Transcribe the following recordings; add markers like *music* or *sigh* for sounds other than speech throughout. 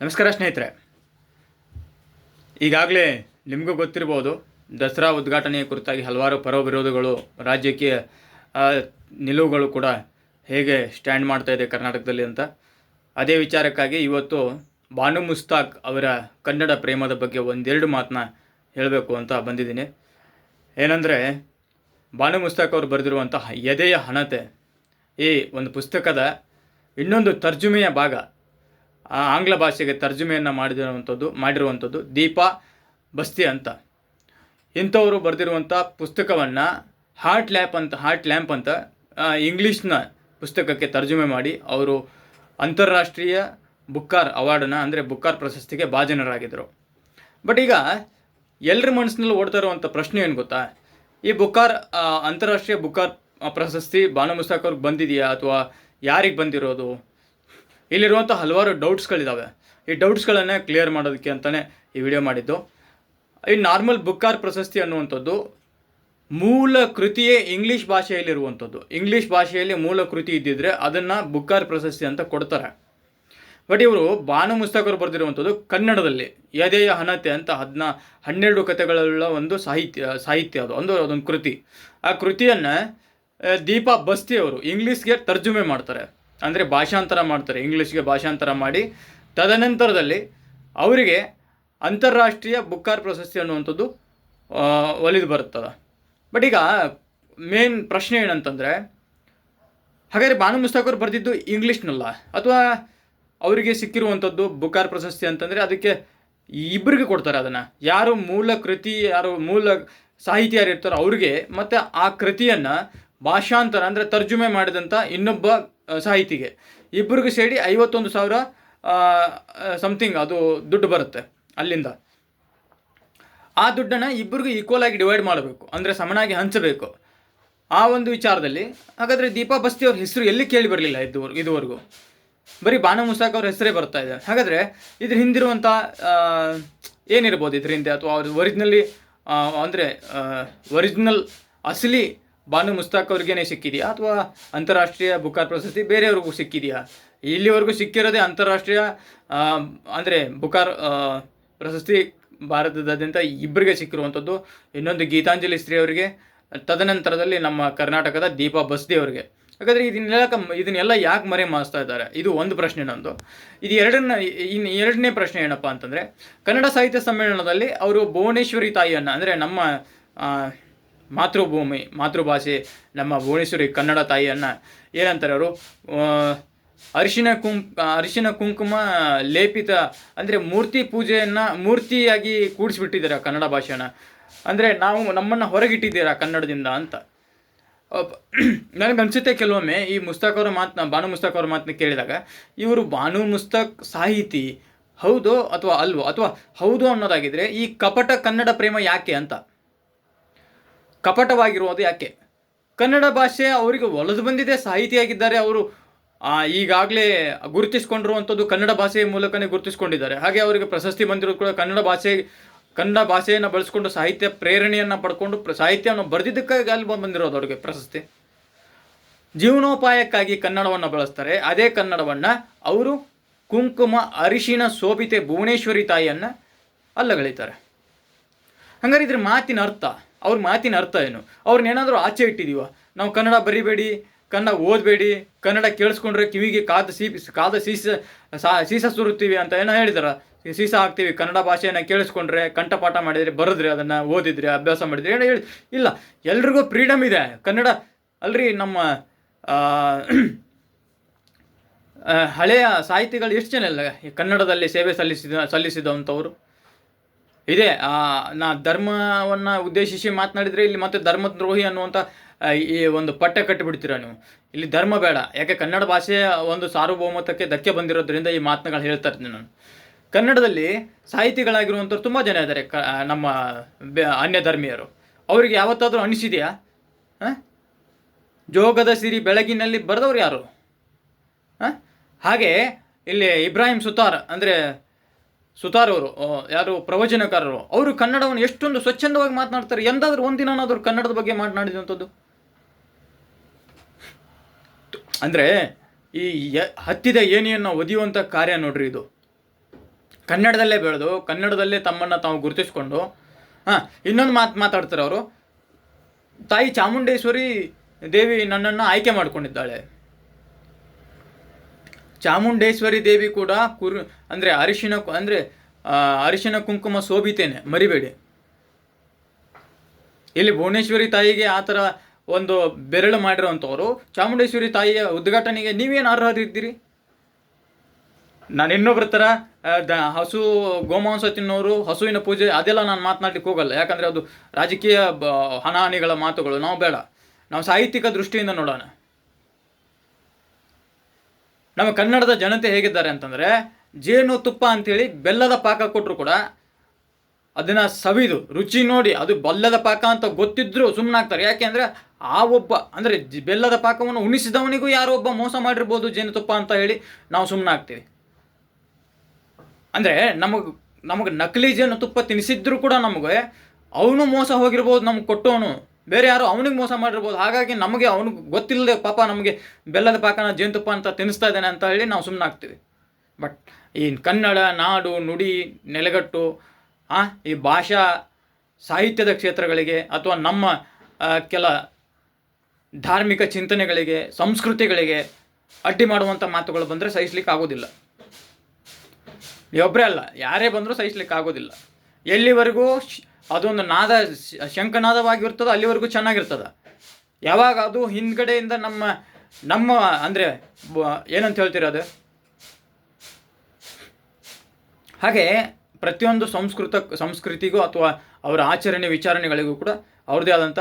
ನಮಸ್ಕಾರ ಸ್ನೇಹಿತರೆ. ಈಗಾಗಲೇ ನಿಮಗೂ ಗೊತ್ತಿರ್ಬೋದು, ದಸರಾ ಉದ್ಘಾಟನೆಯ ಕುರಿತಾಗಿ ಹಲವಾರು ಪರ ವಿರೋಧಗಳು ರಾಜ್ಯಕ್ಕೆ ನಿಲುವುಗಳು ಕೂಡ ಹೇಗೆ ಸ್ಟ್ಯಾಂಡ್ ಮಾಡ್ತಾ ಇದೆ ಕರ್ನಾಟಕದಲ್ಲಿ ಅಂತ. ಅದೇ ವಿಚಾರಕ್ಕಾಗಿ ಇವತ್ತು ಬಾನು ಮುಸ್ತಾಕ್ ಅವರ ಕನ್ನಡ ಪ್ರೇಮದ ಬಗ್ಗೆ ಒಂದೆರಡು ಮಾತನ್ನ ಹೇಳಬೇಕು ಅಂತ ಬಂದಿದ್ದೀನಿ. ಏನಂದರೆ ಬಾನು ಮುಸ್ತಾಕ್ ಅವರು ಬರೆದಿರುವಂತಹ ಎದೆಯ ಹಣತೆ ಈ ಒಂದು ಪುಸ್ತಕದ ಇನ್ನೊಂದು ತರ್ಜುಮೆಯ ಭಾಗ ಆಂಗ್ಲ ಭಾಷೆಗೆ ತರ್ಜುಮೆಯನ್ನು ಮಾಡಿರುವಂಥದ್ದು ಮಾಡಿರುವಂಥದ್ದು ದೀಪಾ ಬಸ್ತಿ ಅಂತ. ಇಂಥವರು ಬರೆದಿರುವಂಥ ಪುಸ್ತಕವನ್ನು ಹಾರ್ಟ್ ಲ್ಯಾಪ್ ಅಂತ, ಹಾರ್ಟ್ ಲ್ಯಾಂಪ್ ಅಂತ ಇಂಗ್ಲೀಷ್ನ ಪುಸ್ತಕಕ್ಕೆ ತರ್ಜುಮೆ ಮಾಡಿ ಅವರು ಅಂತಾರಾಷ್ಟ್ರೀಯ ಬುಕ್ಕಾರ್ ಅವಾರ್ಡನ್ನು ಅಂದರೆ ಬುಕ್ಕಾರ್ ಪ್ರಶಸ್ತಿಗೆ ಭಾಜನರಾಗಿದ್ದರು. ಬಟ್ ಈಗ ಎಲ್ಲರ ಮನಸ್ಸಿನಲ್ಲಿ ಓಡ್ತಾ ಇರುವಂಥ ಪ್ರಶ್ನೆ ಏನು ಗೊತ್ತಾ? ಈ ಬುಕ್ಕಾರ್ ಅಂತಾರಾಷ್ಟ್ರೀಯ ಬುಕ್ಕಾರ್ ಪ್ರಶಸ್ತಿ ಬಾನು ಅವ್ರಿಗೆ ಬಂದಿದೆಯಾ ಅಥವಾ ಯಾರಿಗೆ ಬಂದಿರೋದು? ಇಲ್ಲಿರುವಂಥ ಹಲವಾರು ಡೌಟ್ಸ್ಗಳಿದ್ದಾವೆ ಈ ಡೌಟ್ಸ್ಗಳನ್ನು ಕ್ಲಿಯರ್ ಮಾಡೋದಕ್ಕೆ ಅಂತಲೇ ಈ ವಿಡಿಯೋ ಮಾಡಿದ್ದು. ಈ ನಾರ್ಮಲ್ ಬುಕ್ಕಾರ್ ಪ್ರಶಸ್ತಿ ಅನ್ನುವಂಥದ್ದು ಮೂಲ ಕೃತಿಯೇ ಇಂಗ್ಲೀಷ್ ಭಾಷೆಯಲ್ಲಿರುವಂಥದ್ದು. ಇಂಗ್ಲೀಷ್ ಭಾಷೆಯಲ್ಲಿ ಮೂಲ ಕೃತಿ ಇದ್ದಿದ್ರೆ ಅದನ್ನು ಬುಕ್ಕಾರ್ ಪ್ರಶಸ್ತಿ ಅಂತ ಕೊಡ್ತಾರೆ. ಬಟ್ ಇವರು ಬಾನು ಮುಸ್ತಕರು ಬರೆದಿರುವಂಥದ್ದು ಕನ್ನಡದಲ್ಲಿ. ಎದೆಯ ಹಣತೆ ಅಂತ ಅದನ್ನ ಹನ್ನೆರಡು ಕಥೆಗಳುಳ್ಳ ಒಂದು ಸಾಹಿತ್ಯ ಸಾಹಿತ್ಯ ಅದು, ಒಂದು, ಅದೊಂದು ಕೃತಿ. ಆ ಕೃತಿಯನ್ನು ದೀಪಾ ಬಸ್ತಿ ಅವರು ಇಂಗ್ಲೀಷ್ಗೆ ತರ್ಜುಮೆ ಮಾಡ್ತಾರೆ. ಅಂದರೆ ಭಾಷಾಂತರ ಮಾಡ್ತಾರೆ, ಇಂಗ್ಲೀಷ್ಗೆ ಭಾಷಾಂತರ ಮಾಡಿ, ತದನಂತರದಲ್ಲಿ ಅವರಿಗೆ ಅಂತಾರಾಷ್ಟ್ರೀಯ ಬುಕ್ಕಾರ್ ಪ್ರಶಸ್ತಿ ಅನ್ನುವಂಥದ್ದು ಒಲಿದು ಬರುತ್ತದೆ. ಬಟ್ ಈಗ ಮೇನ್ ಪ್ರಶ್ನೆ ಏನಂತಂದರೆ, ಹಾಗಾದರೆ ಬಾನು ಮುಸ್ತಾಕ್ ಅವರು ಬರೆದಿದ್ದು ಇಂಗ್ಲೀಷ್ನಲ್ಲ? ಅಥವಾ ಅವರಿಗೆ ಸಿಕ್ಕಿರುವಂಥದ್ದು ಬುಕ್ಕಾರ್ ಪ್ರಶಸ್ತಿ ಅಂತಂದರೆ ಅದಕ್ಕೆ ಇಬ್ಬರಿಗೆ ಕೊಡ್ತಾರೆ ಅದನ್ನು? ಯಾರು ಮೂಲ ಕೃತಿ, ಯಾರು ಮೂಲ ಸಾಹಿತಿ ಯಾರು ಇರ್ತಾರೋ ಅವ್ರಿಗೆ ಮತ್ತು ಆ ಕೃತಿಯನ್ನು ಭಾಷಾಂತರ ಅಂದರೆ ತರ್ಜುಮೆ ಮಾಡಿದಂಥ ಇನ್ನೊಬ್ಬ ಸಾಹಿತಿಗೆ. ಇಬ್ಬರಿಗೂ ಸೇರಿ ಐವತ್ತೊಂದು ಸಾವಿರ ಸಮಥಿಂಗ್ ಅದು ದುಡ್ಡು ಬರುತ್ತೆ ಅಲ್ಲಿಂದ. ಆ ದುಡ್ಡನ್ನು ಇಬ್ಬರಿಗೂ ಈಕ್ವಲ್ ಆಗಿ ಡಿವೈಡ್ ಮಾಡಬೇಕು. ಅಂದರೆ ಸಮನಾಗಿ ಹಂಚಬೇಕು. ಆ ಒಂದು ವಿಚಾರದಲ್ಲಿ, ಹಾಗಾದರೆ ದೀಪಾ ಬಸ್ತಿ ಅವ್ರ ಹೆಸರು ಎಲ್ಲಿ ಕೇಳಿ ಬರಲಿಲ್ಲ ಇದುವರೆಗೂ ಇದುವರೆಗೂ? ಬರೀ ಬಾನು ಮುಸಾಕ್ ಅವ್ರ ಹೆಸರೇ ಬರ್ತಾ ಇದೆ. ಹಾಗಾದರೆ ಇದ್ರ ಹಿಂದಿರುವಂಥ ಏನಿರ್ಬೋದು ಇದ್ರ ಹಿಂದೆ? ಅಥವಾ ಅವ್ರ ಒರಿಜಿನಲಿ ಅಂದರೆ ಒರಿಜಿನಲ್ ಅಸಲಿ ಬಾನು ಮುಸ್ತಾಕ್ ಅವ್ರಿಗೇನೆ ಸಿಕ್ಕಿದೆಯಾ? ಅಥವಾ ಅಂತಾರಾಷ್ಟ್ರೀಯ ಬುಕ್ಕಾರ್ ಪ್ರಶಸ್ತಿ ಬೇರೆಯವ್ರಿಗೂ ಸಿಕ್ಕಿದೆಯಾ? ಇಲ್ಲಿವರೆಗೂ ಸಿಕ್ಕಿರೋದೇ ಅಂತಾರಾಷ್ಟ್ರೀಯ ಅಂದರೆ ಬುಕಾರ್ ಪ್ರಶಸ್ತಿ ಭಾರತದಾದ್ಯಂತ ಇಬ್ಬರಿಗೆ ಸಿಕ್ಕಿರುವಂಥದ್ದು. ಇನ್ನೊಂದು ಗೀತಾಂಜಲಿ ಸ್ತ್ರೀ ಅವರಿಗೆ, ತದನಂತರದಲ್ಲಿ ನಮ್ಮ ಕರ್ನಾಟಕದ ದೀಪಾ ಬಸ್ದಿ ಅವರಿಗೆ. ಹಾಗಾದರೆ ಇದನ್ನೆಲ್ಲ ಕಮ್- ಇದನ್ನೆಲ್ಲ ಯಾಕೆ ಮರೆ ಮಾಸ್ತಾ ಇದ್ದಾರೆ? ಇದು ಒಂದು ಪ್ರಶ್ನೆ ನಂದು. ಇದು ಎರಡನ್ನ ಇನ್ನು ಎರಡನೇ ಪ್ರಶ್ನೆ ಏನಪ್ಪ ಅಂತಂದರೆ, ಕನ್ನಡ ಸಾಹಿತ್ಯ ಸಮ್ಮೇಳನದಲ್ಲಿ ಅವರು ಭುವನೇಶ್ವರಿ ತಾಯಿಯನ್ನು, ಅಂದರೆ ನಮ್ಮ ಮಾತೃಭೂಮಿ, ಮಾತೃಭಾಷೆ, ನಮ್ಮ ಭುವನೇಶ್ವರಿ ಕನ್ನಡ ತಾಯಿಯನ್ನು ಏನಂತಾರೆ ಅವರು ಅರಿಶಿನ ಕುಂ, ಅರಿಶಿನ ಕುಂಕುಮ ಲೇಪಿತ, ಅಂದರೆ ಮೂರ್ತಿ ಪೂಜೆಯನ್ನು ಮೂರ್ತಿಯಾಗಿ ಕೂಡಿಸ್ಬಿಟ್ಟಿದ್ದಾರೆ ಕನ್ನಡ ಭಾಷೆನ ಅಂದರೆ ನಾವು ನಮ್ಮನ್ನು ಹೊರಗಿಟ್ಟಿದ್ದೀರಾ ಕನ್ನಡದಿಂದ ಅಂತ. ನನಗೆ ಅನಿಸುತ್ತೆ ಕೆಲವೊಮ್ಮೆ ಈ ಮುಸ್ತಾಕ್ ಅವರ ಮಾತನ್ನ ಬಾನು ಮುಸ್ತಾಕ್ ಅವರ ಮಾತನ್ನ ಕೇಳಿದಾಗ, ಇವರು ಬಾನು ಮುಸ್ತಾಕ್ ಸಾಹಿತಿ, ಹೌದು ಅಥವಾ ಅಲ್ವೋ? ಅಥವಾ ಹೌದು ಅನ್ನೋದಾಗಿದ್ರೆ ಈ ಕಪಟ ಕನ್ನಡ ಪ್ರೇಮ ಯಾಕೆ ಅಂತ. ಕಪಟವಾಗಿರುವುದು ಯಾಕೆ? ಕನ್ನಡ ಭಾಷೆ ಅವರಿಗೆ ಒಲದು ಬಂದಿದೆ, ಸಾಹಿತಿಯಾಗಿದ್ದಾರೆ ಅವರು. ಈಗಾಗಲೇ ಗುರುತಿಸ್ಕೊಂಡಿರುವಂಥದ್ದು ಕನ್ನಡ ಭಾಷೆಯ ಮೂಲಕನೇ ಗುರುತಿಸ್ಕೊಂಡಿದ್ದಾರೆ. ಹಾಗೆ ಅವರಿಗೆ ಪ್ರಶಸ್ತಿ ಬಂದಿರೋದು ಕೂಡ ಕನ್ನಡ ಭಾಷೆ, ಕನ್ನಡ ಭಾಷೆಯನ್ನು ಬಳಸ್ಕೊಂಡು ಸಾಹಿತ್ಯ ಪ್ರೇರಣೆಯನ್ನು ಪಡ್ಕೊಂಡು ಸಾಹಿತ್ಯವನ್ನು ಬರೆದಿದ್ದಕ್ಕಾಗಿ ಅಲ್ಲಿ ಬಂದಿರೋದು ಅವರಿಗೆ ಪ್ರಶಸ್ತಿ. ಜೀವನೋಪಾಯಕ್ಕಾಗಿ ಕನ್ನಡವನ್ನು ಬಳಸ್ತಾರೆ. ಅದೇ ಕನ್ನಡವನ್ನು ಅವರು ಕುಂಕುಮ ಅರಿಶಿನ ಶೋಭಿತೆ ಭುವನೇಶ್ವರಿ ತಾಯಿಯನ್ನು ಅಲ್ಲಗಳಿತಾರೆ ಹಂಗಾರೆ ಇದ್ರ ಮಾತಿನ ಅರ್ಥ ಅವ್ರ ಮಾತಿನ ಅರ್ಥ ಏನು? ಅವ್ರನ್ನೇನಾದರೂ ಆಚೆ ಇಟ್ಟಿದೀವ? ನಾವು ಕನ್ನಡ ಬರಿಬೇಡಿ, ಕನ್ನಡ ಓದಬೇಡಿ, ಕನ್ನಡ ಕೇಳಿಸ್ಕೊಂಡ್ರೆ ಕಿವಿಗೆ ಕಾದ ಸೀ, ಕಾದ ಸೀಸ ಸೀಸ ಸುರುತ್ತೀವಿ ಅಂತ ಏನೋ ಹೇಳಿದಾರ. ಸೀಸ ಹಾಕ್ತೀವಿ, ಕನ್ನಡ ಭಾಷೆಯನ್ನು ಕೇಳಿಸ್ಕೊಂಡ್ರೆ ಕಂಠಪಾಠ ಮಾಡಿದರೆ ಬರೆದ್ರಿ ಅದನ್ನು ಓದಿದ್ರಿ, ಅಭ್ಯಾಸ ಮಾಡಿದ್ರಿ ಏನೋ ಹೇಳಿ. ಇಲ್ಲ, ಎಲ್ರಿಗೂ ಫ್ರೀಡಮ್ ಇದೆ. ಕನ್ನಡ, ಅಲ್ರಿ ನಮ್ಮ ಹಳೆಯ ಸಾಹಿತಿಗಳು ಎಷ್ಟು ಜನ ಇಲ್ಲ? ಕನ್ನಡದಲ್ಲಿ ಸೇವೆ ಸಲ್ಲಿಸಿದ ಸಲ್ಲಿಸಿದಂಥವ್ರು ಇದೆ. ನಾ ಧರ್ಮವನ್ನು ಉದ್ದೇಶಿಸಿ ಮಾತನಾಡಿದರೆ ಇಲ್ಲಿ ಮತ್ತೆ ಧರ್ಮದ್ರೋಹಿ ಅನ್ನುವಂಥ ಈ ಒಂದು ಪಟ್ಟ ಕಟ್ಟಿಬಿಡ್ತೀರ ನೀವು. ಇಲ್ಲಿ ಧರ್ಮ ಬೇಡ. ಯಾಕೆ, ಕನ್ನಡ ಭಾಷೆಯ ಒಂದು ಸಾರ್ವಭೌಮತಕ್ಕೆ ಧಕ್ಕೆ ಬಂದಿರೋದ್ರಿಂದ ಈ ಮಾತುಗಳು ಹೇಳ್ತಾ ಇರ್ತೀನಿ ನಾನು. ಕನ್ನಡದಲ್ಲಿ ಸಾಹಿತಿಗಳಾಗಿರುವಂಥವ್ರು ತುಂಬ ಜನ ಇದ್ದಾರೆ, ಕ ನಮ್ಮ ಅನ್ಯ ಧರ್ಮೀಯರು. ಅವರಿಗೆ ಯಾವತ್ತಾದರೂ ಅನಿಸಿದೆಯಾ? ಜೋಗದ ಸಿರಿ ಬೆಳಗಿನಲ್ಲಿ ಬರೆದವ್ರು ಯಾರು? ಹಾಗೆ ಇಲ್ಲಿ ಇಬ್ರಾಹಿಂ ಸುತಾರ್ ಅಂದರೆ ಸುತಾರ್ ಅವರು ಯಾರು ಪ್ರವಚನಕಾರರು, ಅವರು ಕನ್ನಡವನ್ನು ಎಷ್ಟೊಂದು ಸ್ವಚ್ಛಂದವಾಗಿ ಮಾತನಾಡ್ತಾರೆ. ಎಂದಾದ್ರೂ ಒಂದಿನಾದ್ರೂ ಕನ್ನಡದ ಬಗ್ಗೆ ಮಾತನಾಡಿದಂಥದ್ದು? ಅಂದರೆ ಈ ಹತ್ತಿದ ಏನಿಯನ್ನು ಒದಿಯುವಂಥ ಕಾರ್ಯ ನೋಡ್ರಿ ಇದು. ಕನ್ನಡದಲ್ಲೇ ಬೆಳೆದು, ಕನ್ನಡದಲ್ಲೇ ತಮ್ಮನ್ನು ತಾವು ಗುರುತಿಸ್ಕೊಂಡು, ಹಾಂ, ಇನ್ನೊಂದು ಮಾತು ಮಾತಾಡ್ತಾರೆ ಅವರು. ತಾಯಿ ಚಾಮುಂಡೇಶ್ವರಿ ದೇವಿ ನನ್ನನ್ನು ಆಯ್ಕೆ ಮಾಡಿಕೊಂಡಿದ್ದಾಳೆ. ಚಾಮುಂಡೇಶ್ವರಿ ದೇವಿ ಕೂಡ ಕುರು, ಅಂದರೆ ಅರಿಶಿನ ಅಂದರೆ ಅರಿಶಿನ ಕುಂಕುಮ ಶೋಭಿತೇನೆ ಮರಿಬೇಡಿ. ಇಲ್ಲಿ ಭುವನೇಶ್ವರಿ ತಾಯಿಗೆ ಆ ಥರ ಒಂದು ಬೆರಳು ಮಾಡಿರೋವಂಥವ್ರು, ಚಾಮುಂಡೇಶ್ವರಿ ತಾಯಿಯ ಉದ್ಘಾಟನೆಗೆ ನೀವೇನು ಅರ್ಹರಿದ್ದೀರಿ? ನಾನು ಇನ್ನೊಬ್ಬರ ಥರ ದ, ಹಸು, ಗೋಮಾಂಸ ತಿನ್ನೋರು, ಹಸುವಿನ ಪೂಜೆ, ಅದೆಲ್ಲ ನಾನು ಮಾತನಾಡ್ಲಿಕ್ಕೆ ಹೋಗಲ್ಲ. ಯಾಕಂದರೆ ಅದು ರಾಜಕೀಯ, ಬ ಮಾತುಗಳು, ನಾವು ಬೇಡ. ನಾವು ಸಾಹಿತ್ಯಿಕ ದೃಷ್ಟಿಯಿಂದ ನೋಡೋಣ. ನಮ್ಮ ಕನ್ನಡದ ಜನತೆ ಹೇಗಿದ್ದಾರೆ ಅಂತಂದರೆ, ಜೇನು ತುಪ್ಪ ಅಂಥೇಳಿ ಬೆಲ್ಲದ ಪಾಕ ಕೊಟ್ಟರು ಕೂಡ ಅದನ್ನು ಸವಿದು, ರುಚಿ ನೋಡಿ, ಅದು ಬೆಲ್ಲದ ಪಾಕ ಅಂತ ಗೊತ್ತಿದ್ರು ಸುಮ್ಮನಾಗ್ತಾರೆ ಯಾಕೆಂದರೆ ಆ ಒಬ್ಬ, ಅಂದರೆ ಬೆಲ್ಲದ ಪಾಕವನ್ನು ಉಣಿಸಿದವನಿಗೂ ಯಾರೋ ಒಬ್ಬ ಮೋಸ ಮಾಡಿರ್ಬೋದು ಜೇನುತುಪ್ಪ ಅಂತ ಹೇಳಿ ನಾವು ಸುಮ್ಮನಾಗ್ತೀವಿ ಅಂದರೆ ನಮಗೆ ನಮಗೆ ನಕಲಿ ಜೇನುತುಪ್ಪ ತಿನ್ನಿಸಿದ್ರು ಕೂಡ ನಮಗೆ, ಅವನು ಮೋಸ ಹೋಗಿರ್ಬೋದು, ನಮ್ಗೆ ಕೊಟ್ಟವನು ಬೇರೆ ಯಾರು ಅವನಿಗೆ ಮೋಸ ಮಾಡಿರ್ಬೋದು. ಹಾಗಾಗಿ ನಮಗೆ ಅವನಿಗೆ ಗೊತ್ತಿಲ್ಲದೆ ಪಾಪ ನಮಗೆ ಬೆಲ್ಲದ ಪಾಕನ ಜೇನುತುಪ್ಪ ಅಂತ ತಿನ್ನಿಸ್ತಾ ಇದ್ದಾನೆ ಅಂತ ಹೇಳಿ ನಾವು ಸುಮ್ಮನಾಗ್ತೀವಿ ಬಟ್ ಈ ಕನ್ನಡ ನಾಡು ನುಡಿ ನೆಲೆಗಟ್ಟು ಆ, ಈ ಭಾಷಾ ಸಾಹಿತ್ಯದ ಕ್ಷೇತ್ರಗಳಿಗೆ ಅಥವಾ ನಮ್ಮ ಕೆಲ ಧಾರ್ಮಿಕ ಚಿಂತನೆಗಳಿಗೆ ಸಂಸ್ಕೃತಿಗಳಿಗೆ ಅಡ್ಡಿ ಮಾಡುವಂಥ ಮಾತುಗಳು ಬಂದರೆ ಸಹಿಸ್ಲಿಕ್ಕೆ ಆಗೋದಿಲ್ಲ. ನೀವೊಬ್ಬರೇ ಅಲ್ಲ ಯಾರೇ ಬಂದರೂ ಸಹಿಸ್ಲಿಕ್ಕೆ ಆಗೋದಿಲ್ಲ. ಎಲ್ಲಿವರೆಗೂ ಅದೊಂದು ನಾದ ಶಂಖನಾದವಾಗಿರ್ತದೋ ಅಲ್ಲಿವರೆಗೂ ಚೆನ್ನಾಗಿರ್ತದೆ. ಯಾವಾಗ ಅದು ಹಿಂದ್ಗಡೆಯಿಂದ ನಮ್ಮ ನಮ್ಮ, ಅಂದರೆ ಏನಂತ ಹೇಳ್ತೀರ ಅದು? ಹಾಗೆ ಪ್ರತಿಯೊಂದು ಸಂಸ್ಕೃತ, ಸಂಸ್ಕೃತಿಗೂ ಅಥವಾ ಅವರ ಆಚರಣೆ ವಿಚಾರಣೆಗಳಿಗೂ ಕೂಡ ಅವ್ರದ್ದೇ ಆದಂಥ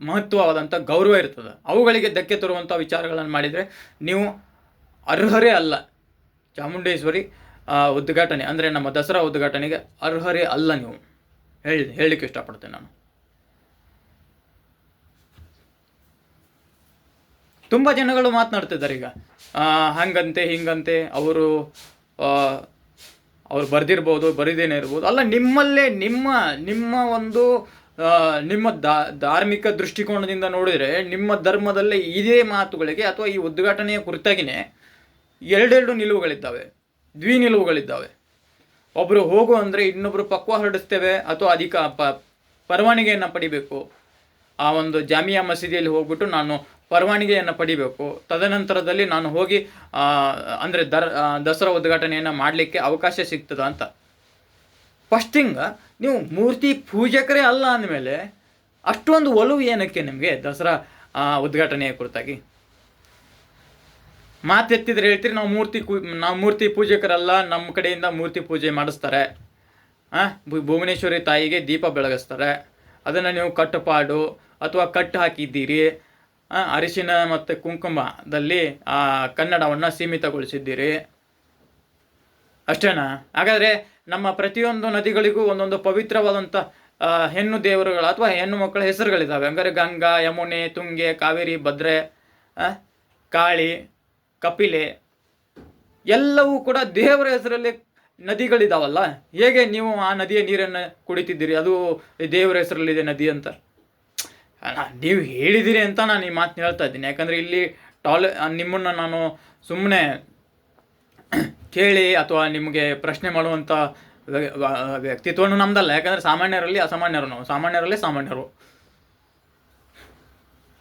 ಮಹತ್ವವಾದಂಥ ಗೌರವ ಇರ್ತದೆ. ಅವುಗಳಿಗೆ ಧಕ್ಕೆ ತರುವಂಥ ವಿಚಾರಗಳನ್ನು ಮಾಡಿದರೆ ನೀವು ಅರ್ಹರೇ ಅಲ್ಲ. ಚಾಮುಂಡೇಶ್ವರಿ ಉದ್ಘಾಟನೆ, ಅಂದರೆ ನಮ್ಮ ದಸರಾ ಉದ್ಘಾಟನೆಗೆ ಅರ್ಹರೇ ಅಲ್ಲ ನೀವು. ಹೇಳಿ, ಹೇಳಲಿಕ್ಕೆ ಇಷ್ಟಪಡ್ತೇನೆ ನಾನು. ತುಂಬ ಜನಗಳು ಮಾತನಾಡ್ತಿದ್ದಾರೆ ಈಗ. ಹಂಗಂತೆ, ಹಿಂಗಂತೆ, ಅವರು ಅವ್ರು ಬರೆದಿರ್ಬೋದು, ಬರೀದೇನೆ ಇರ್ಬೋದು. ಅಲ್ಲ, ನಿಮ್ಮಲ್ಲೇ, ನಿಮ್ಮ ನಿಮ್ಮ ಒಂದು ನಿಮ್ಮ ಧಾರ್ಮಿಕ ದೃಷ್ಟಿಕೋನದಿಂದ ನೋಡಿದರೆ, ನಿಮ್ಮ ಧರ್ಮದಲ್ಲೇ ಇದೇ ಮಾತುಗಳಿಗೆ ಅಥವಾ ಈ ಉದ್ಘಾಟನೆಯ ಕುರಿತಾಗಿನೇ ಎರಡೆರಡು ನಿಲುವುಗಳಿದ್ದಾವೆ. ದ್ವಿ ನಿಲುವುಗಳಿದ್ದಾವೆ ಒಬ್ಬರು ಹೋಗು ಅಂದರೆ ಇನ್ನೊಬ್ರು ಪಕ್ವ ಹೊರಡಿಸ್ತೇವೆ ಅಥವಾ ಅಧಿಕ ಪ ಪರವಾನಗಿಯನ್ನು ಪಡಿಬೇಕು. ಆ ಒಂದು ಜಾಮಿಯಾ ಮಸೀದಿಯಲ್ಲಿ ಹೋಗ್ಬಿಟ್ಟು ನಾನು ಪರವಾನಗಿಯನ್ನು ಪಡಿಬೇಕು. ತದನಂತರದಲ್ಲಿ ನಾನು ಹೋಗಿ ಅಂದರೆ ದರ್ ದಸರಾ ಉದ್ಘಾಟನೆಯನ್ನು ಮಾಡಲಿಕ್ಕೆ ಅವಕಾಶ ಸಿಗ್ತದ ಅಂತ. ಫಸ್ಟ್ ಥಿಂಗ್, ನೀವು ಮೂರ್ತಿ ಪೂಜಕರೇ ಅಲ್ಲ ಅಂದಮೇಲೆ ಅಷ್ಟೊಂದು ಒಲವು ಏನಕ್ಕೆ ನಿಮಗೆ ದಸರಾ ಉದ್ಘಾಟನೆಯ ಕುರಿತಾಗಿ? ಮಾತೆತ್ತಿದ್ರೆ ಹೇಳ್ತೀರಿ, ನಾವು ಮೂರ್ತಿ ನಾವು ಮೂರ್ತಿ ಪೂಜಕರಲ್ಲ, ನಮ್ಮ ಕಡೆಯಿಂದ ಮೂರ್ತಿ ಪೂಜೆ ಮಾಡಿಸ್ತಾರೆ. ಭುವನೇಶ್ವರಿ ತಾಯಿಗೆ ದೀಪ ಬೆಳಗಿಸ್ತಾರೆ. ಅದನ್ನು ನೀವು ಕಟ್ಟುಪಾಡು ಅಥವಾ ಕಟ್ಟು ಹಾಕಿದ್ದೀರಿ. ಅರಿಶಿನ ಮತ್ತು ಕುಂಕುಮದಲ್ಲಿ ಆ ಕನ್ನಡವನ್ನು ಸೀಮಿತಗೊಳಿಸಿದ್ದೀರಿ. ಅಷ್ಟೇನಾ? ಹಾಗಾದರೆ ನಮ್ಮ ಪ್ರತಿಯೊಂದು ನದಿಗಳಿಗೂ ಒಂದೊಂದು ಪವಿತ್ರವಾದಂಥ ಹೆಣ್ಣು ದೇವರುಗಳು ಅಥವಾ ಹೆಣ್ಣು ಮಕ್ಕಳ ಹೆಸರುಗಳಿದ್ದಾವೆ ಹಂಗಾರೆ ಗಂಗಾ, ಯಮುನೆ, ತುಂಗೆ, ಕಾವೇರಿ, ಭದ್ರೆ ಕಾಳಿ ಕಪಿಲೆ, ಎಲ್ಲವೂ ಕೂಡ ದೇವರ ಹೆಸರಲ್ಲಿ ನದಿಗಳಿದಾವಲ್ಲ, ಹೇಗೆ ನೀವು ಆ ನದಿಯ ನೀರನ್ನು ಕುಡಿತಿದ್ದೀರಿ? ಅದು ದೇವರ ಹೆಸರಲ್ಲಿದೆ ನದಿ ಅಂತ. ನೀವು ಹೇಳಿದ್ದೀರಿ ಅಂತ ನಾನು ಈ ಮಾತನ್ನ ಹೇಳ್ತಾ ಇದ್ದೀನಿ. ಯಾಕಂದರೆ ಇಲ್ಲಿ ಟಾಲೆ, ನಿಮ್ಮನ್ನು ನಾನು ಸುಮ್ಮನೆ ಕೇಳಿ ಅಥವಾ ನಿಮಗೆ ಪ್ರಶ್ನೆ ಮಾಡುವಂಥ ವ್ಯ- ವ- ವ್ಯಕ್ತಿತ್ವವನ್ನು ನಮ್ದಲ್ಲ. ಯಾಕಂದರೆ ಸಾಮಾನ್ಯರಲ್ಲಿ ಅಸಾಮಾನ್ಯರು ನಾವು. ಸಾಮಾನ್ಯರಲ್ಲೇ ಸಾಮಾನ್ಯರು.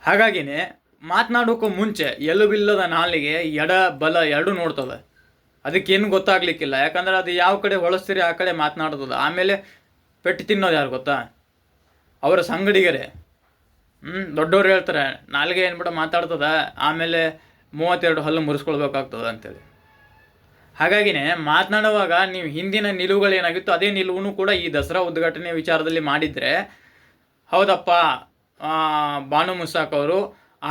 ಹಾಗಾಗಿನೇ ಮಾತನಾಡೋಕ್ಕೂ ಮುಂಚೆ ಎಲುಬಿಲ್ಲದ ನಾಲಿಗೆ ಎಡ, ಬಲ ಎರಡು ನೋಡ್ತದೆ ಅದಕ್ಕೇನು ಗೊತ್ತಾಗ್ಲಿಕ್ಕಿಲ್ಲ. ಯಾಕಂದ್ರೆ ಅದು ಯಾವ ಕಡೆ ಹೊಳಸ್ತೀರಿ ಆ ಕಡೆ ಮಾತನಾಡ್ತದೆ ಆಮೇಲೆ ಪೆಟ್ಟು ತಿನ್ನೋದು ಯಾರು ಗೊತ್ತಾ? ಅವರ ಸಂಗಡಿಗರೇ. ಹ್ಞೂ ದೊಡ್ಡವ್ರು ಹೇಳ್ತಾರೆ, ನಾಲ್ಗೆ ಏನ್ಬಿಟ್ಟು ಮಾತಾಡ್ತದ, ಆಮೇಲೆ ಮೂವತ್ತೆರಡು ಹಲ್ಲು ಮುರಿಸ್ಕೊಳ್ಬೇಕಾಗ್ತದೆ ಅಂತೇಳಿ. ಹಾಗಾಗಿನೇ ಮಾತನಾಡುವಾಗ ನೀವು ಹಿಂದಿನ ನಿಲುವುಗಳೇನಾಗಿತ್ತು ಅದೇ ನಿಲುವು ಕೂಡ ಈ ದಸರಾ ಉದ್ಘಾಟನೆ ವಿಚಾರದಲ್ಲಿ ಮಾಡಿದರೆ, ಹೌದಪ್ಪ ಬಾನು ಮುಸಾಕ್ ಅವರು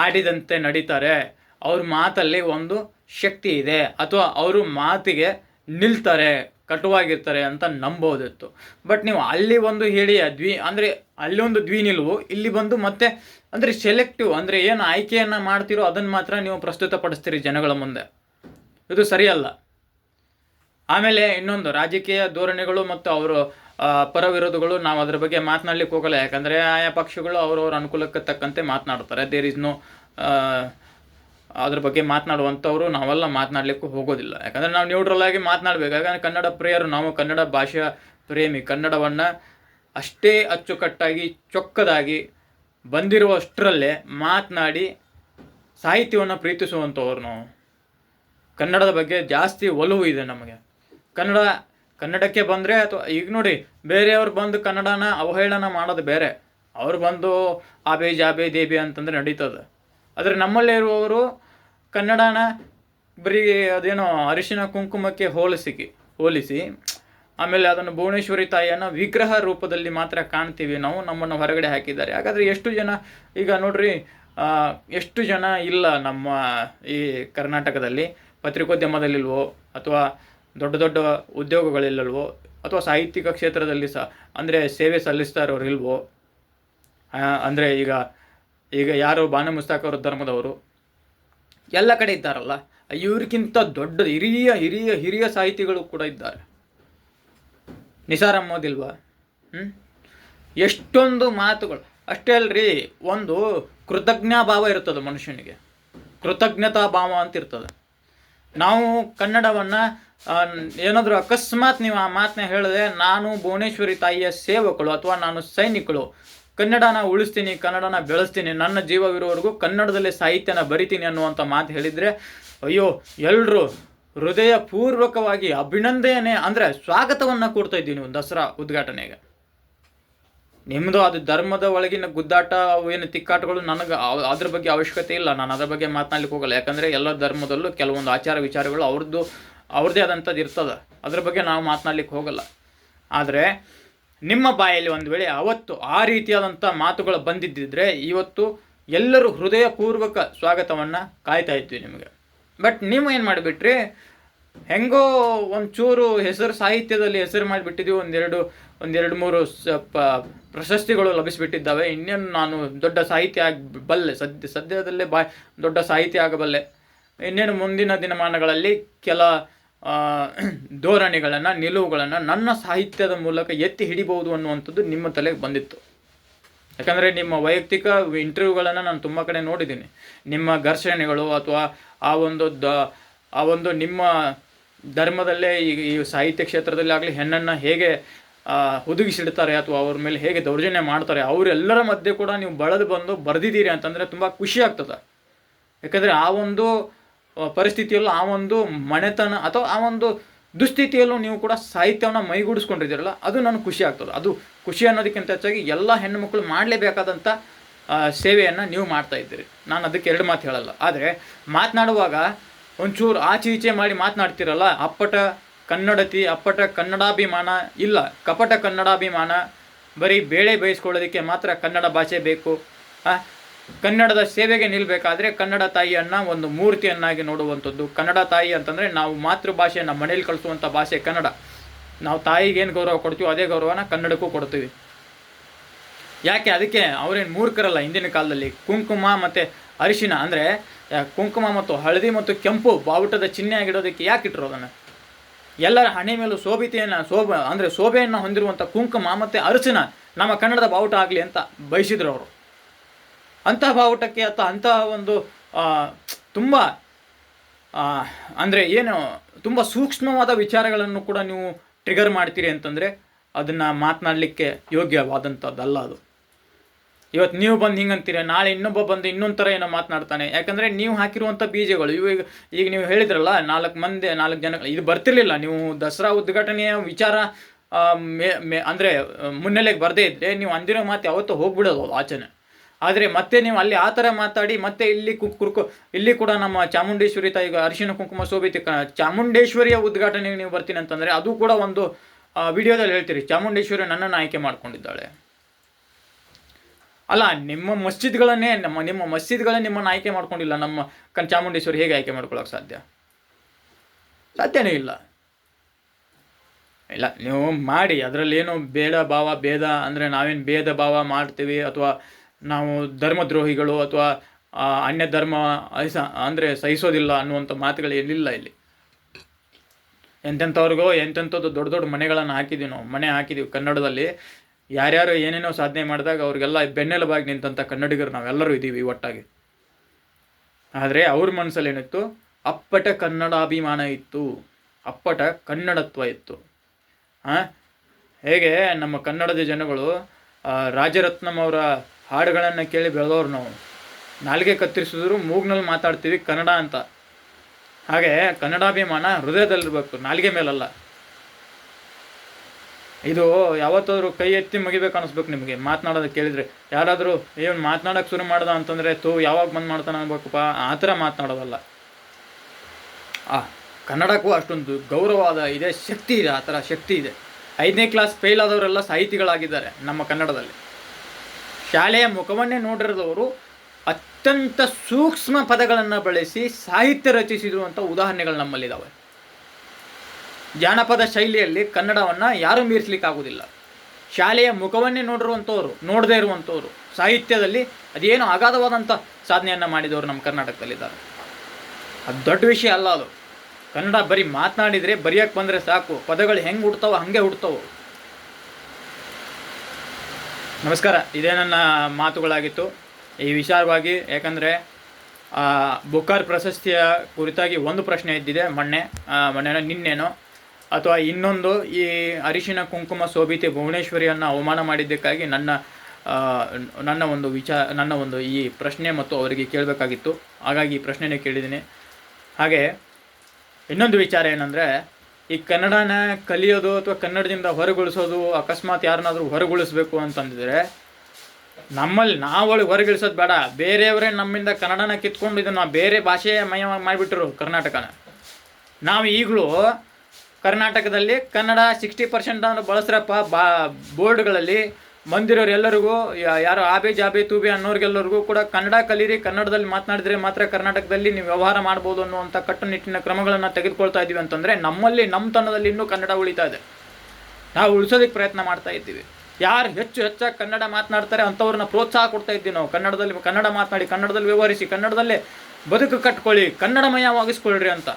ಆಡಿದಂತೆ ನಡೀತಾರೆ. ಅವ್ರ ಮಾತಲ್ಲಿ ಒಂದು ಶಕ್ತಿ ಇದೆ. ಅಥವಾ ಅವರು ಮಾತಿಗೆ ನಿಲ್ತಾರೆ, ಕಟುವಾಗಿರ್ತಾರೆ ಅಂತ ನಂಬೋದಿತ್ತು. ಬಟ್ ನೀವು ಅಲ್ಲಿ ಒಂದು ಹೇಳಿ ದ್ವಿ, ಅಂದರೆ ಅಲ್ಲಿ ಒಂದು ದ್ವಿ ನಿಲುವು, ಇಲ್ಲಿ ಬಂದು ಮತ್ತೆ, ಅಂದರೆ ಸೆಲೆಕ್ಟಿವ್, ಅಂದರೆ ಏನು ಆಯ್ಕೆಯನ್ನು ಮಾಡ್ತೀರೋ ಅದನ್ನು ಮಾತ್ರ ನೀವು ಪ್ರಸ್ತುತಪಡಿಸ್ತೀರಿ ಜನಗಳ ಮುಂದೆ. ಇದು ಸರಿಯಲ್ಲ. ಆಮೇಲೆ ಇನ್ನೊಂದು ರಾಜಕೀಯ ಧೋರಣೆಗಳು ಮತ್ತು ಅವರು ಪರ ವಿರೋಧಗಳು ನಾವು ಅದ್ರ ಬಗ್ಗೆ ಮಾತನಾಡ್ಲಿಕ್ಕೆ ಹೋಗಲ್ಲ. ಯಾಕಂದರೆ ಆಯಾ ಪಕ್ಷಗಳು ಅವರವರ ಅನುಕೂಲಕ್ಕೆ ತಕ್ಕಂತೆ ಮಾತನಾಡ್ತಾರೆ. ದೇರ್ ಇಸ್ ನೋ ಅದ್ರ ಬಗ್ಗೆ ಮಾತನಾಡುವಂಥವ್ರು ನಾವೆಲ್ಲ ಮಾತನಾಡಲಿಕ್ಕೂ ಹೋಗೋದಿಲ್ಲ. ಯಾಕಂದರೆ ನಾವು ನ್ಯೂಟ್ರಲ್ ಆಗಿ ಮಾತನಾಡಬೇಕು. ಯಾಕಂದರೆ ಕನ್ನಡ ಪ್ರಿಯರು ನಾವು, ಕನ್ನಡ ಭಾಷೆಯ ಪ್ರೇಮಿ, ಕನ್ನಡವನ್ನು ಅಷ್ಟೇ ಅಚ್ಚುಕಟ್ಟಾಗಿ, ಚೊಕ್ಕದಾಗಿ ಬಂದಿರುವಷ್ಟರಲ್ಲೇ ಮಾತನಾಡಿ ಸಾಹಿತ್ಯವನ್ನು ಪ್ರೀತಿಸುವಂಥವ್ರು ನಾವು. ಕನ್ನಡದ ಬಗ್ಗೆ ಜಾಸ್ತಿ ಒಲವು ಇದೆ ನಮಗೆ. ಕನ್ನಡ ಕನ್ನಡಕ್ಕೆ ಬಂದರೆ ಅಥವಾ ಈಗ ನೋಡಿ, ಬೇರೆಯವ್ರು ಬಂದು ಕನ್ನಡನ ಅವಹೇಳನ ಮಾಡೋದು ಬೇರೆ. ಅವ್ರು ಬಂದು ಆಬೆ ಜಾಬೇ ದೇಬಿ ಅಂತಂದ್ರೆ ನಡೀತದೆ. ಆದರೆ ನಮ್ಮಲ್ಲೇ ಇರುವವರು ಕನ್ನಡನ ಬರೀ ಅದೇನೋ ಅರಿಶಿನ ಕುಂಕುಮಕ್ಕೆ ಹೋಲಿಸಿ ಹೋಲಿಸಿ, ಆಮೇಲೆ ಅದನ್ನು ಭುವನೇಶ್ವರಿ ತಾಯಿಯನ್ನು ವಿಗ್ರಹ ರೂಪದಲ್ಲಿ ಮಾತ್ರ ಕಾಣ್ತೀವಿ ನಾವು, ನಮ್ಮನ್ನು ಹೊರಗಡೆ ಹಾಕಿದ್ದಾರೆ. ಹಾಗಾದರೆ ಎಷ್ಟು ಜನ, ಈಗ ನೋಡ್ರಿ ಎಷ್ಟು ಜನ ಇಲ್ಲ ನಮ್ಮ ಈ ಕರ್ನಾಟಕದಲ್ಲಿ, ಪತ್ರಿಕೋದ್ಯಮದಲ್ಲಿಲ್ವೋ ಅಥವಾ ದೊಡ್ಡ ದೊಡ್ಡ ಉದ್ಯೋಗಗಳಿಲ್ಲಲ್ವೋ? ಅಥವಾ ಸಾಹಿತ್ಯಿಕ ಕ್ಷೇತ್ರದಲ್ಲಿ ಸಹ, ಅಂದರೆ ಸೇವೆ ಸಲ್ಲಿಸ್ತಾ ಇರೋರು ಇಲ್ವೋ ಅಂದರೆ ಈಗ ಈಗ ಯಾರು ಬಾನು ಮುಸ್ತಾಕ್ ಅವ್ರ ಧರ್ಮದವರು? ಎಲ್ಲ ಕಡೆ ಇದ್ದಾರಲ್ಲ. ಇವ್ರಿಗಿಂತ ದೊಡ್ಡ ಹಿರಿಯ ಹಿರಿಯ ಹಿರಿಯ ಸಾಹಿತಿಗಳು ಕೂಡ ಇದ್ದಾರೆ. ನಿಸಾರ್ ಅಹ್ಮದ್ ಇಲ್ವಾ ಹ್ಞೂ ಎಷ್ಟೊಂದು ಮಾತುಗಳು. ಅಷ್ಟೇ ಅಲ್ರಿ, ಒಂದು ಕೃತಜ್ಞ ಭಾವ ಇರ್ತದೆ ಮನುಷ್ಯನಿಗೆ. ಕೃತಜ್ಞತಾ ಭಾವ ಅಂತ ಇರ್ತದೆ. ನಾವು ಕನ್ನಡವನ್ನು ಏನಾದರೂ ಅಕಸ್ಮಾತ್ ನೀವು ಆ ಮಾತನ್ನ ಹೇಳಿದ್ರೆ ನಾನು ಭುವನೇಶ್ವರಿ ತಾಯಿಯ ಸೇವಕಳು ಅಥವಾ ನಾನು ಸೈನಿಕಳು. ಕನ್ನಡನ ಉಳಿಸ್ತೀನಿ, ಕನ್ನಡನ ಬೆಳೆಸ್ತೀನಿ, ನನ್ನ ಜೀವವಿರೋವರೆಗೂ ಕನ್ನಡದಲ್ಲಿ ಸಾಹಿತ್ಯನ ಬರಿತೀನಿ ಅನ್ನುವಂಥ ಮಾತು ಹೇಳಿದರೆ, ಅಯ್ಯೋ ಎಲ್ಲರೂ ಹೃದಯ ಪೂರ್ವಕವಾಗಿ ಅಭಿನಂದನೆ ಅಂದರೆ ಸ್ವಾಗತವನ್ನು ಕೊಡ್ತಾ ಇದ್ದೀನಿ ಒಂದು ದಸರಾ ಉದ್ಘಾಟನೆಗೆ. ನಿಮ್ಮದು ಅದು ಧರ್ಮದ ಒಳಗಿನ ಗುದ್ದಾಟ ಏನು ತಿಕ್ಕಾಟಗಳು, ನನಗೆ ಅದ್ರ ಬಗ್ಗೆ ಅವಶ್ಯಕತೆ ಇಲ್ಲ. ನಾನು ಅದ್ರ ಬಗ್ಗೆ ಮಾತನಾಡ್ಲಿಕ್ಕೆ ಹೋಗಲ್ಲ. ಯಾಕಂದರೆ ಎಲ್ಲ ಧರ್ಮದಲ್ಲೂ ಕೆಲವೊಂದು ಆಚಾರ ವಿಚಾರಗಳು, ಅವ್ರದ್ದು ಅವ್ರದ್ದೇ ಆದಂಥದ್ದು ಇರ್ತದೆ. ಅದ್ರ ಬಗ್ಗೆ ನಾವು ಮಾತನಾಡ್ಲಿಕ್ಕೆ ಹೋಗಲ್ಲ. ಆದರೆ ನಿಮ್ಮ ಬಾಯಲ್ಲಿ ಒಂದು ವೇಳೆ ಅವತ್ತು ಆ ರೀತಿಯಾದಂಥ ಮಾತುಗಳು ಬಂದಿದ್ದಿದ್ರೆ ಇವತ್ತು ಎಲ್ಲರೂ ಹೃದಯಪೂರ್ವಕ ಸ್ವಾಗತವನ್ನು ಕಾಯ್ತಾ ಇದ್ವಿ ನಿಮಗೆ. ಬಟ್ ನೀವು ಏನು ಮಾಡಿಬಿಟ್ರಿ? ಹೆಂಗೋ ಒಂಚೂರು ಹೆಸರು ಸಾಹಿತ್ಯದಲ್ಲಿ ಹೆಸರು ಮಾಡಿಬಿಟ್ಟಿದ್ದೀವಿ ಒಂದೆರಡು ಒಂದೆರಡು ಮೂರು ಪ, ಪ್ರಶಸ್ತಿಗಳು ಲಭಿಸಿಬಿಟ್ಟಿದ್ದಾವೆ. ಇನ್ನೇನು ನಾನು ದೊಡ್ಡ ಸಾಹಿತ್ಯ ಆಗಬಲ್ಲೆ. ಸದ್ಯ, ಸದ್ಯದಲ್ಲೇ ಬಾ, ದೊಡ್ಡ ಸಾಹಿತ್ಯ ಆಗಬಲ್ಲೆ. ಇನ್ನೇನು ಮುಂದಿನ ದಿನಮಾನಗಳಲ್ಲಿ ಕೆಲ *clears throat* ಧೋರಣೆಗಳನ್ನು, ನಿಲುವುಗಳನ್ನು ನನ್ನ ಸಾಹಿತ್ಯದ ಮೂಲಕ ಎತ್ತಿ ಹಿಡಿಬಹುದು ಅನ್ನುವಂಥದ್ದು ನಿಮ್ಮ ತಲೆಗೆ ಬಂದಿತ್ತು. ಯಾಕಂದರೆ ನಿಮ್ಮ ವೈಯಕ್ತಿಕ ಇಂಟರ್ವ್ಯೂಗಳನ್ನು ನಾನು ತುಂಬ ಕಡೆ ನೋಡಿದ್ದೀನಿ. ನಿಮ್ಮ ಘರ್ಷಣೆಗಳು ಅಥವಾ ಆ ಒಂದು ದ, ಆ ಒಂದು ನಿಮ್ಮ ಧರ್ಮದಲ್ಲೇ ಈ ಸಾಹಿತ್ಯ ಕ್ಷೇತ್ರದಲ್ಲಿ ಆಗಲಿ ಹೆಣ್ಣನ್ನು ಹೇಗೆ ಹುದುಗಿಸಿಡ್ತಾರೆ ಅಥವಾ ಅವ್ರ ಮೇಲೆ ಹೇಗೆ ದೌರ್ಜನ್ಯ ಮಾಡ್ತಾರೆ, ಅವರೆಲ್ಲರ ಮಧ್ಯೆ ಕೂಡ ನೀವು ಬಳದು ಬಂದು ಬರೆದಿದ್ದೀರಿ ಅಂತಂದರೆ ತುಂಬ ಖುಷಿ ಆಗ್ತದೆ. ಯಾಕಂದರೆ ಆ ಒಂದು ಪರಿಸ್ಥಿತಿಯಲ್ಲೂ ಆ ಒಂದು ಮನೆತನ ಅಥವಾ ಆ ಒಂದು ದುಸ್ಥಿತಿಯಲ್ಲೂ ನೀವು ಕೂಡ ಸಾಹಿತ್ಯವನ್ನು ಮೈಗೂಡಿಸ್ಕೊಂಡಿದ್ದೀರಲ್ಲ, ಅದು ನನಗೆ ಖುಷಿ ಆಗ್ತದೆ. ಅದು ಖುಷಿ ಅನ್ನೋದಕ್ಕಿಂತ ಹೆಚ್ಚಾಗಿ ಎಲ್ಲ ಹೆಣ್ಣುಮಕ್ಕಳು ಮಾಡಲೇಬೇಕಾದಂಥ ಸೇವೆಯನ್ನು ನೀವು ಮಾಡ್ತಾ ಇದ್ದೀರಿ. ನಾನು ಅದಕ್ಕೆ ಎರಡು ಮಾತು ಹೇಳಲ್ಲ. ಆದರೆ ಮಾತನಾಡುವಾಗ ಒಂಚೂರು ಆಚೆ ಈಚೆ ಮಾಡಿ ಮಾತನಾಡ್ತಿರಲ್ಲ, ಅಪ್ಪಟ ಕನ್ನಡತಿ, ಅಪ್ಪಟ ಕನ್ನಡಾಭಿಮಾನ ಇಲ್ಲ. ಕಪಟ ಕನ್ನಡಾಭಿಮಾನ, ಬರೀ ಬೇಳೆ ಬೇಯಿಸ್ಕೊಳ್ಳೋದಕ್ಕೆ ಮಾತ್ರ ಕನ್ನಡ ಭಾಷೆ ಬೇಕು. ಕನ್ನಡದ ಸೇವೆಗೆ ನಿಲ್ಲಬೇಕಾದ್ರೆ ಕನ್ನಡ ತಾಯಿಯನ್ನ ಒಂದು ಮೂರ್ತಿಯನ್ನಾಗಿ ನೋಡುವಂಥದ್ದು. ಕನ್ನಡ ತಾಯಿ ಅಂತಂದರೆ ನಾವು ಮಾತೃಭಾಷೆಯನ್ನು ಮನೇಲಿ ಕಳಿಸುವಂಥ ಭಾಷೆ ಕನ್ನಡ. ನಾವು ತಾಯಿಗೆ ಏನು ಗೌರವ ಕೊಡ್ತೀವೋ ಅದೇ ಗೌರವನ ಕನ್ನಡಕ್ಕೂ ಕೊಡ್ತೀವಿ. ಯಾಕೆ? ಅದಕ್ಕೆ ಅವರೇನು ಮೂರ್ಖರಲ್ಲ ಹಿಂದಿನ ಕಾಲದಲ್ಲಿ. ಕುಂಕುಮ ಮತ್ತು ಅರಿಶಿನ ಅಂದರೆ ಕುಂಕುಮ ಮತ್ತು ಹಳದಿ ಮತ್ತು ಕೆಂಪು ಬಾವುಟದ ಚಿಹ್ನೆ ಆಗಿಡೋದಕ್ಕೆ ಯಾಕೆ ಇಟ್ಟರು ಅದನ್ನು? ಎಲ್ಲರ ಹಣೆ ಮೇಲೂ ಶೋಭಿತೆಯನ್ನು, ಶೋಭ ಅಂದರೆ ಶೋಭೆಯನ್ನು ಹೊಂದಿರುವಂಥ ಕುಂಕುಮ ಮತ್ತು ಅರಿಶಿನ ನಮ್ಮ ಕನ್ನಡದ ಬಾವುಟ ಆಗಲಿ ಅಂತ ಬಯಸಿದ್ರು ಅವರು. ಅಂತಹ ಬಾವುಟಕ್ಕೆ ಅಥವಾ ಅಂತಹ ಒಂದು ತುಂಬ ಅಂದರೆ ಏನು, ತುಂಬ ಸೂಕ್ಷ್ಮವಾದ ವಿಚಾರಗಳನ್ನು ಕೂಡ ನೀವು ಟ್ರಿಗರ್ ಮಾಡ್ತೀರಿ ಅಂತಂದರೆ ಅದನ್ನು ಮಾತನಾಡಲಿಕ್ಕೆ ಯೋಗ್ಯವಾದಂಥದ್ದಲ್ಲ ಅದು. ಇವತ್ತು ನೀವು ಬಂದು ಹಿಂಗಂತೀರ, ನಾಳೆ ಇನ್ನೊಬ್ಬ ಬಂದು ಇನ್ನೊಂದು ಥರ ಏನೋ ಮಾತನಾಡ್ತಾನೆ. ಯಾಕಂದರೆ ನೀವು ಹಾಕಿರುವಂಥ ಬೀಜಗಳು ಇವಾಗ ಈಗ ನೀವು ಹೇಳಿದ್ರಲ್ಲ, ನಾಲ್ಕು ಮಂದಿ, ನಾಲ್ಕು ಜನ, ಇದು ಬರ್ತಿರ್ಲಿಲ್ಲ. ನೀವು ದಸರಾ ಉದ್ಘಾಟನೆಯ ವಿಚಾರ ಮೇ ಮೇ, ಅಂದರೆ, ಮುನ್ನೆಲೆಗೆ ಬರದೇ ಇದ್ದರೆ ನೀವು ಅಂದಿರೋ ಮಾತು ಯಾವತ್ತೂ ಹೋಗ್ಬಿಡೋದು ಆಚೆನೆ. ಆದರೆ ಮತ್ತೆ ನೀವು ಅಲ್ಲಿ ಆ ಥರ ಮಾತಾಡಿ ಮತ್ತೆ ಇಲ್ಲಿ ಕುರ್ಕು ಇಲ್ಲಿ ಕೂಡ ನಮ್ಮ ಚಾಮುಂಡೇಶ್ವರಿ ತಾಯಿ ಅರಿಶಿನ ಕುಂಕುಮ ಶೋಭಿತ ಚಾಮುಂಡೇಶ್ವರಿಯ ಉದ್ಘಾಟನೆಗೆ ನೀವು ಬರ್ತೀನಿ ಅಂತಂದರೆ ಅದು ಕೂಡ ಒಂದು ವಿಡಿಯೋದಲ್ಲಿ ಹೇಳ್ತೀರಿ. ಚಾಮುಂಡೇಶ್ವರಿ ನನ್ನನ್ನು ಆಯ್ಕೆ ಮಾಡ್ಕೊಂಡಿದ್ದಾಳೆ. ಅಲ್ಲ, ನಿಮ್ಮ ಮಸ್ಜಿದ್ಗಳನ್ನೇ, ನಮ್ಮ, ನಿಮ್ಮ ಮಸ್ಜಿದ್ಗಳೇ ನಿಮ್ಮನ್ನು ಆಯ್ಕೆ ಮಾಡ್ಕೊಂಡಿಲ್ಲ. ನಮ್ಮ ಕನ್ ಚಾಮುಂಡೇಶ್ವರಿ ಹೇಗೆ ಆಯ್ಕೆ ಮಾಡ್ಕೊಳ್ಳೋಕೆ ಸಾಧ್ಯ? ಸಾಧ್ಯನೇ ಇಲ್ಲ. ಇಲ್ಲ, ನೀವು ಮಾಡಿ. ಅದರಲ್ಲಿ ಏನು ಬೇಡ ಭಾವ, ಭೇದ ಅಂದರೆ ನಾವೇನು ಭೇದ ಭಾವ ಮಾಡ್ತೀವಿ ಅಥವಾ ನಾವು ಧರ್ಮದ್ರೋಹಿಗಳು ಅಥವಾ ಅನ್ಯ ಧರ್ಮ ಅಹಿಸ, ಅಂದರೆ ಸಹಿಸೋದಿಲ್ಲ ಅನ್ನುವಂಥ ಮಾತುಗಳು ಏನಿಲ್ಲ ಇಲ್ಲಿ. ಎಂತೆಂಥವ್ರಿಗೋ ಎಂತೆಂಥದ್ದು ದೊಡ್ಡ ದೊಡ್ಡ ಮನೆಗಳನ್ನು ಹಾಕಿದ್ದೀವಿ ನಾವು. ಮನೆ ಹಾಕಿದ್ದೀವಿ ಕನ್ನಡದಲ್ಲಿ. ಯಾರ್ಯಾರು ಏನೇನೋ ಸಾಧನೆ ಮಾಡಿದಾಗ ಅವ್ರಿಗೆಲ್ಲ ಬೆನ್ನೆಲುಬಾಗಿ ನಿಂತಂಥ ಕನ್ನಡಿಗರು ನಾವೆಲ್ಲರೂ ಇದ್ದೀವಿ ಒಟ್ಟಾಗಿ. ಆದರೆ ಅವ್ರ ಮನಸ್ಸಲ್ಲಿ ಏನಿತ್ತು? ಅಪ್ಪಟ ಕನ್ನಡಾಭಿಮಾನ ಇತ್ತು. ಅಪ್ಪಟ ಕನ್ನಡತ್ವ ಇತ್ತು. ಹೇಗೆ ನಮ್ಮ ಕನ್ನಡದ ಜನಗಳು ರಾಜರತ್ನಂ ಅವರ ಹಾಡುಗಳನ್ನು ಕೇಳಿ ಬೆಳೆದವ್ರು ನಾವು. ನಾಲ್ಗೆ ಕತ್ತರಿಸಿದ್ರು ಮೂಗ್ನಲ್ಲಿ ಮಾತಾಡ್ತೀವಿ ಕನ್ನಡ ಅಂತ. ಹಾಗೆ ಕನ್ನಡಾಭಿಮಾನ ಹೃದಯದಲ್ಲಿರಬೇಕು, ನಾಲ್ಗೆ ಮೇಲಲ್ಲ. ಇದು ಯಾವತ್ತಾದರೂ ಕೈ ಎತ್ತಿ ಮುಗಿಬೇಕು ಅನಿಸ್ಬೇಕು ನಿಮಗೆ ಮಾತನಾಡೋದು ಕೇಳಿದರೆ. ಯಾರಾದರೂ ಏನು ಮಾತನಾಡೋಕ್ಕೆ ಶುರು ಮಾಡ್ದ ಅಂತಂದರೆ ತೂ, ಯಾವಾಗ ಬಂದು ಮಾಡ್ತಾನೆ ಅನ್ಬೇಕಪ್ಪ? ಆ ಥರ ಮಾತನಾಡೋದಲ್ಲ. ಆ, ಕನ್ನಡಕ್ಕೂ ಅಷ್ಟೊಂದು ಗೌರವವಾದ ಇದೆ, ಶಕ್ತಿ ಇದೆ, ಆ ಥರ ಶಕ್ತಿ ಇದೆ. ಐದನೇ ಕ್ಲಾಸ್ ಫೇಲ್ ಆದವರೆಲ್ಲ ಸಾಹಿತಿಗಳಾಗಿದ್ದಾರೆ ನಮ್ಮ ಕನ್ನಡದಲ್ಲಿ. ಶಾಲೆಯ ಮುಖವನ್ನೇ ನೋಡಿರದವರು ಅತ್ಯಂತ ಸೂಕ್ಷ್ಮ ಪದಗಳನ್ನು ಬಳಸಿ ಸಾಹಿತ್ಯ ರಚಿಸಿದ್ರು ಅಂತ ಉದಾಹರಣೆಗಳು ನಮ್ಮಲ್ಲಿದ್ದಾವೆ ಜಾನಪದ ಶೈಲಿಯಲ್ಲಿ ಕನ್ನಡವನ್ನು ಯಾರೂ ಮೀರಿಸ್ಲಿಕ್ಕಾಗೋದಿಲ್ಲ. ಶಾಲೆಯ ಮುಖವನ್ನೇ ನೋಡಿರುವಂಥವ್ರು ನೋಡದೇ ಇರುವಂಥವ್ರು ಸಾಹಿತ್ಯದಲ್ಲಿ ಅದೇನು ಅಗಾಧವಾದಂಥ ಸಾಧನೆಯನ್ನು ಮಾಡಿದವರು ನಮ್ಮ ಕರ್ನಾಟಕದಲ್ಲಿದ್ದಾರೆ. ಅದು ದೊಡ್ಡ ವಿಷಯ ಅಲ್ಲ ಅದು. ಕನ್ನಡ ಬರೀ ಮಾತನಾಡಿದರೆ ಬರೆಯೋಕ್ಕೆ ಬಂದರೆ ಸಾಕು, ಪದಗಳು ಹೆಂಗೆ ಹುಡ್ತಾವೋ ಹಾಗೆ ಹುಡ್ತಾವೆ ನಮಸ್ಕಾರ. ಇದೇ ನನ್ನ ಮಾತುಗಳಾಗಿತ್ತು. ಈ ವಿಚಾರವಾಗಿ ಯಾಕಂದರೆ ಬುಕ್ಕಾರ್ ಪ್ರಶಸ್ತಿಯ ಕುರಿತಾಗಿ ಒಂದು ಪ್ರಶ್ನೆ ಇದ್ದಿದೆ ಮೊನ್ನೆ ಮೊನ್ನೆನೋ ನಿನ್ನೆನೋ. ಅಥವಾ ಇನ್ನೊಂದು ಈ ಅರಿಶಿನ, ಕುಂಕುಮ ಶೋಭಿತೆ ಭುವನೇಶ್ವರಿಯನ್ನು ಅವಮಾನ ಮಾಡಿದ್ದಕ್ಕಾಗಿ ನನ್ನ ನನ್ನ ಒಂದು ವಿಚಾರ ನನ್ನ ಒಂದು ಈ ಪ್ರಶ್ನೆ ಮತ್ತು ಅವರಿಗೆ ಕೇಳಬೇಕಾಗಿತ್ತು. ಹಾಗಾಗಿ ಈ ಪ್ರಶ್ನೆನೇ ಕೇಳಿದ್ದೀನಿ. ಹಾಗೆ, ಇನ್ನೊಂದು ವಿಚಾರ ಏನಂದರೆ ಈ ಕನ್ನಡನ ಕಲಿಯೋದು ಅಥವಾ ಕನ್ನಡದಿಂದ ಹೊರಗುಳಿಸೋದು, ಅಕಸ್ಮಾತ್ ಯಾರನ್ನಾದರೂ ಹೊರಗುಳಿಸ್ಬೇಕು ಅಂತಂದಿದ್ರೆ ನಮ್ಮಲ್ಲಿ ನಾವೊಳಗೆ ಹೊರಗಿಳಿಸೋದು ಬೇಡ. ಬೇರೆಯವರೇ ನಮ್ಮಿಂದ ಕನ್ನಡನ ಕಿತ್ಕೊಂಡು ಇದನ್ನು ಬೇರೆ ಭಾಷೆಯ ಮಯ ಮಾಡಿಬಿಟ್ರು ಕರ್ನಾಟಕನ. ನಾವು ಈಗಲೂ ಕರ್ನಾಟಕದಲ್ಲಿ ಕನ್ನಡ ಸಿಕ್ಸ್ಟಿ ಪರ್ಸೆಂಟ್ ಅನ್ನು ಬಳಸ್ರಪ್ಪ ಬಾ, ಬೋರ್ಡ್ಗಳಲ್ಲಿ ಬಂದಿರೋರು ಎಲ್ಲರಿಗೂ ಯಾ- ಯಾರು ಆಬೆ ಜಾಬೆ ತೂಬೆ ಅನ್ನೋರಿಗೆಲ್ಲರಿಗೂ ಕೂಡ ಕನ್ನಡ ಕಲೀರಿ, ಕನ್ನಡದಲ್ಲಿ ಮಾತನಾಡಿದ್ರೆ ಮಾತ್ರ ಕರ್ನಾಟಕದಲ್ಲಿ ನೀವು ವ್ಯವಹಾರ ಮಾಡ್ಬೋದು ಅನ್ನುವಂಥ ಕಟ್ಟುನಿಟ್ಟಿನ ಕ್ರಮಗಳನ್ನು ತೆಗೆದುಕೊಳ್ತಾ ಇದ್ದೀವಿ ಅಂತಂದರೆ ನಮ್ಮಲ್ಲಿ ನಮ್ಮ ತನದಲ್ಲಿ ಇನ್ನೂ ಕನ್ನಡ ಉಳಿತಾ ಇದೆ. ನಾವು ಉಳಿಸೋದಕ್ಕೆ ಪ್ರಯತ್ನ ಮಾಡ್ತಾ ಇದ್ದೀವಿ. ಯಾರು ಹೆಚ್ಚು ಹೆಚ್ಚಾಗಿ ಕನ್ನಡ ಮಾತನಾಡ್ತಾರೆ ಅಂಥವ್ರನ್ನ ಪ್ರೋತ್ಸಾಹ ಕೊಡ್ತಾ ಇದ್ದೀವಿ ನಾವು. ಕನ್ನಡದಲ್ಲಿ, ಕನ್ನಡ ಮಾತನಾಡಿ, ಕನ್ನಡದಲ್ಲಿ ವ್ಯವಹರಿಸಿ, ಕನ್ನಡದಲ್ಲೇ ಬದುಕು ಕಟ್ಕೊಳ್ಳಿ, ಕನ್ನಡಮಯವಾಗಿಸ್ಕೊಳ್ರಿ ಅಂತ.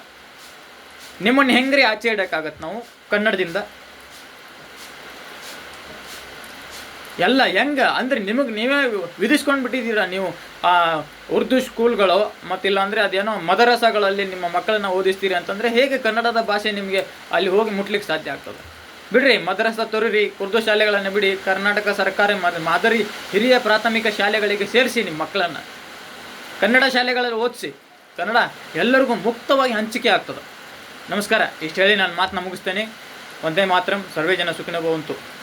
ನಿಮ್ಮನ್ನು ಹೆಂಗ್ರಿ ಆಚೆ ಇಡೋಕ್ಕಾಗತ್ತೆ ನಾವು ಕನ್ನಡದಿಂದ? ಎಲ್ಲ ಹೆಂಗ? ಅಂದ್ರೆ ನಿಮಗೆ ನೀವೇ ವಿಧಿಸ್ಕೊಂಡು ಬಿಟ್ಟಿದ್ದೀರಾ ನೀವು? ಆ, ಉರ್ದು ಸ್ಕೂಲ್ಗಳು ಮತ್ತಿಲ್ಲ ಅಂದರೆ ಅದೇನೋ ಮದರಸಗಳಲ್ಲಿ ನಿಮ್ಮ ಮಕ್ಕಳನ್ನ ಓದಿಸ್ತೀರಿ ಅಂತಂದರೆ ಹೇಗೆ ಕನ್ನಡದ ಭಾಷೆ ನಿಮಗೆ ಅಲ್ಲಿ ಹೋಗಿ ಮುಟ್ಲಿಕ್ಕೆ ಸಾಧ್ಯ ಆಗ್ತದೆ? ಬಿಡ್ರಿ, ಮದರಸ ತೊರೀರಿ, ಉರ್ದು ಶಾಲೆಗಳನ್ನು ಬಿಡಿ, ಕರ್ನಾಟಕ ಸರ್ಕಾರಿ ಮಾದರಿ ಹಿರಿಯ ಪ್ರಾಥಮಿಕ ಶಾಲೆಗಳಿಗೆ ಸೇರಿಸಿ ನಿಮ್ಮ ಮಕ್ಕಳನ್ನು. ಕನ್ನಡ ಶಾಲೆಗಳಲ್ಲಿ ಓದಿಸಿ. ಕನ್ನಡ ಎಲ್ಲರಿಗೂ ಮುಕ್ತವಾಗಿ ಹಂಚಿಕೆ ಆಗ್ತದೆ. ನಮಸ್ಕಾರ, ಇಷ್ಟು ಹೇಳಿ ನಾನು ಮಾತನ್ನ ಮುಗಿಸ್ತೇನೆ. ಒಂದೇ ಮಾತ್ರ, ಸರ್ವೇ ಜನ ಸುಖಿನ ಭವಂತು